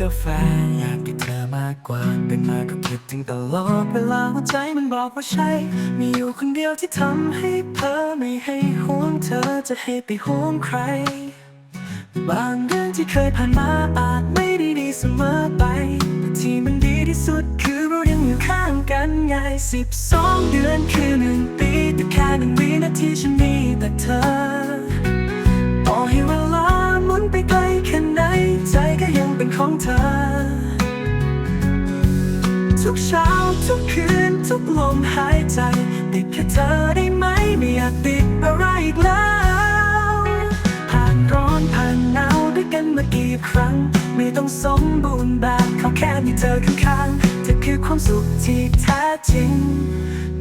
กาแฟ อยากไปเธอมากกว่าเป็นมาก็คิดถึงตลอดเวลาหัวใจมันบอกว่าใช่ มีอยู่คนเดียวที่ทำให้เพ้อไม่ให้ห่วงเธอจะให้ไปห่วงใคร บางเรื่องที่เคยผ่านมาอาจไม่ได้ดีเสมอไปแต่ที่มันดีที่สุดคือเรายังอยู่ข้างกันไงสิบสองเดือนคือหนึ่งปีแต่แค่หนึ่งวินาทีฉันมีแต่เธอ ของเธอ ทุกเช้าทุกคืนทุกลมหายใจ ติดแค่เธอได้ไหมไม่อยากติดอะไรอีกแล้ว ผ่านร้อนผ่านหนาวด้วยกันมากี่ครั้ง ไม่ต้องสมบูรณ์แบบเขาแค่มีเธอข้างๆเธอคือความสุขที่แท้จริง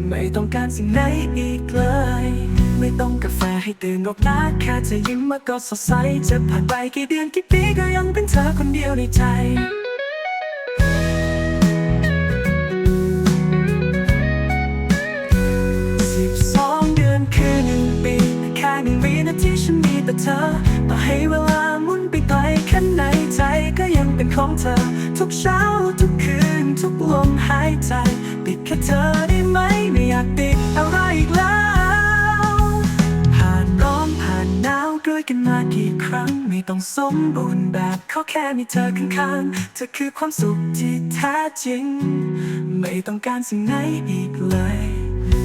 ไม่ต้องการสิ่งไหนอีกเลย ไม่ต้องกาแฟให้ตื่นหรอกนะแค่เธอยิ้มมาก็สดใส จะผ่านไปกี่เดือนกี่ปีก็ยังเป็นเธอคนเดียวในใจสิบสองเดือนคือหนึ่งปีแค่หนึ่งวินาทีฉันมีแต่เธอต่อให้เวลาหมุนไปไกลแค่ไหนใจก็ยังเป็นของเธอ ทุกเช้าทุกคืนทุกลมหายใจติดแค่เธอได้ ไม่ต้องสมบูรณ์แบบเขาแค่มีเธอข้างๆ เธอคือความสุขที่แท้จริง ไม่ต้องการสิ่งไหนอีกเลย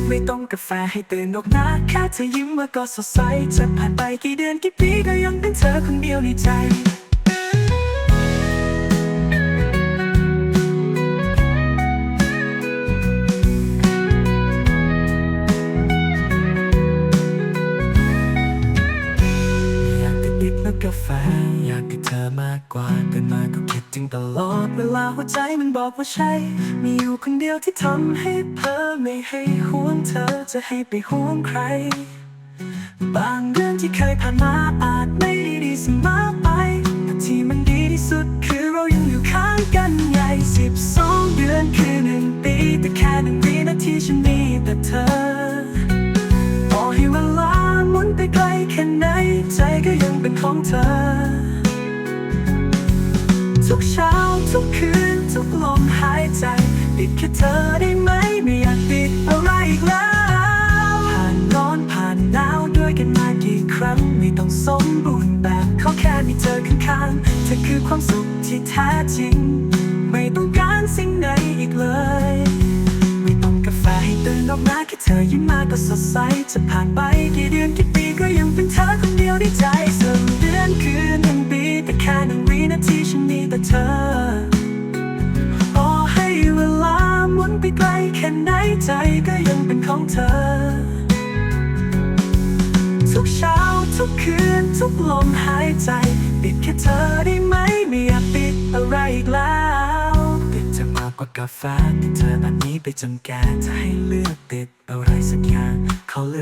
ไม่ต้องกาแฟให้ตื่นหรอกนะแค่เธอยิ้มมาก็สดใสจะผ่านไปกี่เดือนกี่ปีก็ยังเป็นเธอคนเดียวในใจ คิดแล้วกาแฟ อยากกับเธอมากกว่าเกินมาก็คิดถึงตลอด เวลาหัวใจมันบอกว่าใช่ มีอยู่คนเดียวที่ทำให้เพ้อไม่ให้ห่วงเธอจะให้ไปห่วงใคร บางเรื่องที่เคยผ่านมาอาจไม่ดีดีเสมอ ของเธอ ทุกเช้าทุกคืน ทุกลมหายใจติดแค่เธอได้ไหม ไม่อยากติดอะไรอีกแล้ว ผ่านร้อนผ่านหนาวด้วยกันมากี่ครั้ง ไม่ต้องสมบูรณ์แบบเขาแค่มีเธอข้างๆเธอคือความสุขที่แท้จริง ไม่ต้องการสิ่งใดอีกเลยไม่ต้องกาแฟให้ตื่นออกมาแค่เธอยิ้มมาก็สดใสจะผ่านไป ใจก็ยังเป็นของเธอ ทุกเช้าทุกคืนทุกลมหายใจ ปิดแค่เธอได้ไหมไม่อยากปิดอะไรอีกแล้วติดเธอมากกว่ากาแฟติดเธอแบบนี้ไปจนแก่จะให้เลือกติดอะไรสักอย่างเขาเลือก